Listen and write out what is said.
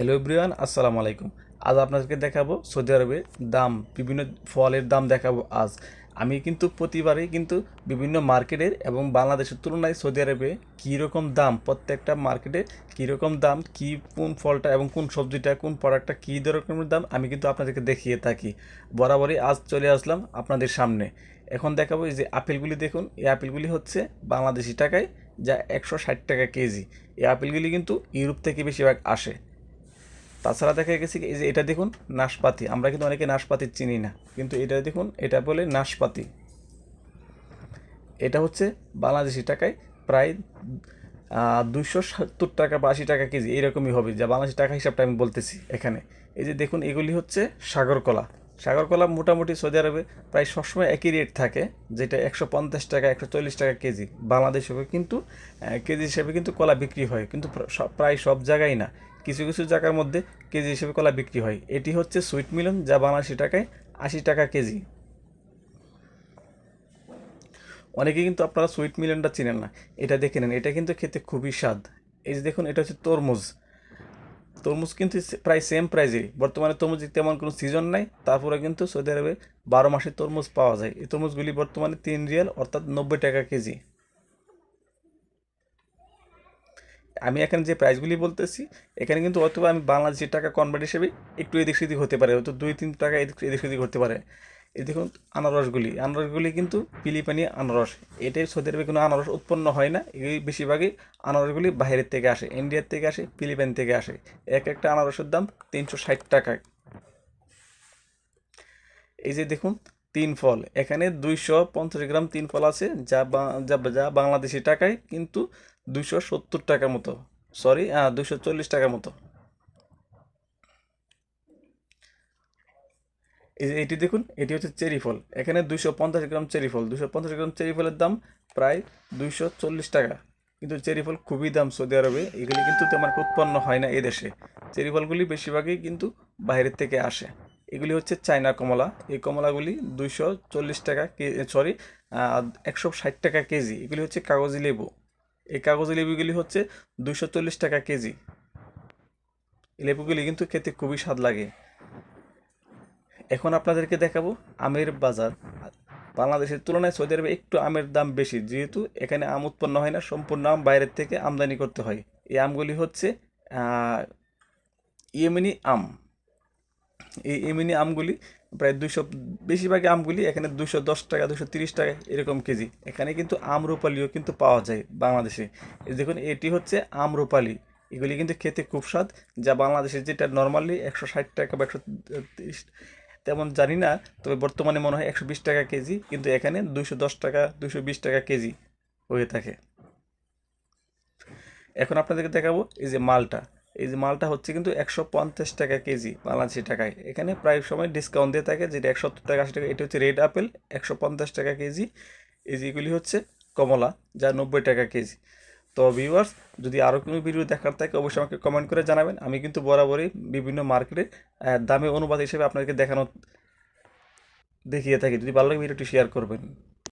Hello everyone আসসালামু আলাইকুম। আজ আপনাদেরকে দেখাবো সৌদি আরবের দাম, বিভিন্ন ফলের দাম দেখাবো আজ। আমি কিন্তু প্রতিবারই কিন্তু বিভিন্ন মার্কেটের এবং বাংলাদেশের তুলনায় সৌদি আরবে কীরকম দাম, প্রত্যেকটা মার্কেটে কীরকম দাম, কী, কোন ফলটা এবং কোন সবজিটা, কোন প্রোডাক্টটা কী রকমের দাম, আমি কিন্তু আপনাদেরকে দেখিয়ে থাকি। বরাবরই আজ চলে আসলাম আপনাদের সামনে। এখন দেখাবো এই যে আপেলগুলি দেখুন, এই আপেলগুলি হচ্ছে বাংলাদেশি টাকায় যা একশো ষাট টাকা কেজি। এই আপেলগুলি কিন্তু ইউরোপ থেকে বেশিরভাগ আসে। তাছাড়া দেখা গেছে কি, এই যে এটা দেখুন নাশপাতি। আমরা কিন্তু অনেকে নাশপাতি চিনি না কিন্তু এটা দেখুন এটা বলে নাশপাতি। এটা হচ্ছে বাংলাদেশি টাকায় প্রায় দুশো সত্তর টাকা বা আশি টাকা কেজি এরকমই হবে যা বাংলাদেশি টাকা হিসাবটা আমি বলতেছি এখানে। এই যে দেখুন এগুলি হচ্ছে সাগরকলা। সাগরকলা মোটামুটি সৌদি আরবে প্রায় সবসময় একই রেট থাকে যেটা একশো পঞ্চাশ টাকা একশো চল্লিশ টাকা কেজি। বাংলাদেশে কিন্তু কেজি হিসেবে কিন্তু কলা বিক্রি হয় কিন্তু প্রায় সব জায়গায় না। কিছু কিছু জায়গার মধ্যে কেজি হিসেবে কলা বিক্রি হয়। এটি হচ্ছে সুইট মিলন, যা বাংলাদেশি টাকায় আশি টাকা কেজি। অনেকে কিন্তু আপনারা সুইট মিলনটা চিনেন না, এটা দেখে নেন। এটা কিন্তু খেতে খুবই স্বাদ। এই যে দেখুন, এটা হচ্ছে তরমুজ। তরমুজ কিন্তু প্রায় সেম প্রাইজেই বর্তমানে তরমুজ তেমন কোনো সিজন নাই। তারপরে কিন্তু সৌদি আরবে বারো মাসে তরমুজ পাওয়া যায়। এই তরমুজগুলি বর্তমানে তিন রিয়াল, অর্থাৎ নব্বই টাকা কেজি। আমি এখানে যে প্রাইসগুলি বলতেছি, এখানে কিন্তু অথবা আমি বাংলাদেশি টাকা কনভার্ট হিসেবে একটু এদিক সেদিক হতে পারে, হয়তো দুই, তিন টাকা এদিক এদিক সেদিক হতে পারে। এই দেখুন আনারসগুলি আনারসগুলি কিন্তু পিলিপানি আনারস। এটাই সৌদি আরবে কোনো আনারস উৎপন্ন হয় না, এই বেশিরভাগই আনারসগুলি বাইরের থেকে আসে ইন্ডিয়ার থেকে আসে ফিলিপাইন থেকে আসে। এক একটা আনারসের দাম তিনশো ষাট টাকা। এই যে দেখুন তিন ফল, এখানে দুইশো পঞ্চাশ গ্রাম তিন ফল আছে যা যা বাংলাদেশি টাকায়, কিন্তু দুইশো সত্তর টাকা মতো। সরি দুশো চল্লিশ টাকা মতো। এটি দেখুন, এটি হচ্ছে চেরি ফল। এখানে দুইশো পঞ্চাশ গ্রাম চেরি ফল। দুশো পঞ্চাশ গ্রাম চেরি ফলের দাম প্রায় দুইশো চল্লিশ টাকা। কিন্তু চেরি ফল খুবই দাম সৌদি আরবে। এগুলি কিন্তু তেমন উৎপন্ন হয় না এদেশে চেরি ফলগুলি বেশিরভাগই কিন্তু বাইরের থেকে আসে। এগুলি হচ্ছে চায়না কমলা। এই কমলাগুলি দুইশো চল্লিশ টাকা কে সরি একশো ষাট টাকা কেজি। এগুলি হচ্ছে কাগজি লেবু। এই কাগজি লেবুগুলি হচ্ছে দুইশো চল্লিশ টাকা কেজি। এই লেবুগুলি কিন্তু খেতে খুবই স্বাদ লাগে। এখন আপনাদেরকে দেখাবো আমের বাজার। বাংলাদেশের তুলনায় সৌদি আরবে একটু আমের দাম বেশি, যেহেতু এখানে আম উৎপন্ন হয় না, সম্পূর্ণ আম বাইরের থেকে আমদানি করতে হয়। এই আমগুলি হচ্ছে ইয়েমিনি আম। এই ইয়েমেনি আমগুলি, প্রায় দুশো বেশিরভাগই আমগুলি এখানে দুশো দশ টাকা দুশো তিরিশ টাকা এরকম কেজি। এখানে কিন্তু আমরুপালিও কিন্তু পাওয়া যায় বাংলাদেশে। দেখুন, এটি হচ্ছে আমরুপালি। এগুলি কিন্তু খেতে খুব স্বাদ, যা বাংলাদেশে যেটা নর্মালি একশো ষাট টাকা বা একশো তেমন জানি না, তবে বর্তমানে মনে হয় একশো বিশ টাকা কেজি, কিন্তু এখানে দুশো দশ টাকা দুশো বিশ টাকা কেজি হয়ে থাকে। এখন আপনাদেরকে দেখাবো এই যে মালটা। এই যে মালটা হচ্ছে কিন্তু একশো পঞ্চাশ টাকা কেজি, বাংলাদেশি টাকায়। এখানে প্রায় সময় ডিসকাউন্ট দিয়ে থাকে, যেটা একশো সত্তর টাকা, আশি টাকা, এটা হচ্ছে রেড আপেল একশো পঞ্চাশ টাকা কেজি। এই যেগুলি হচ্ছে কমলা, যা নব্বই টাকা কেজি। তো ভিউয়ার্স যদি আরও কোনো ভিডিও দেখার থাকে, অবশ্যই আমাকে কমেন্ট করে জানাবেন। আমি কিন্তু বরাবরই বিভিন্ন মার্কেটে দামে অনুবাদ হিসেবে আপনাদেরকে দেখানো দেখিয়ে থাকি। যদি ভালো লাগে ভিডিওটি শেয়ার করবেন।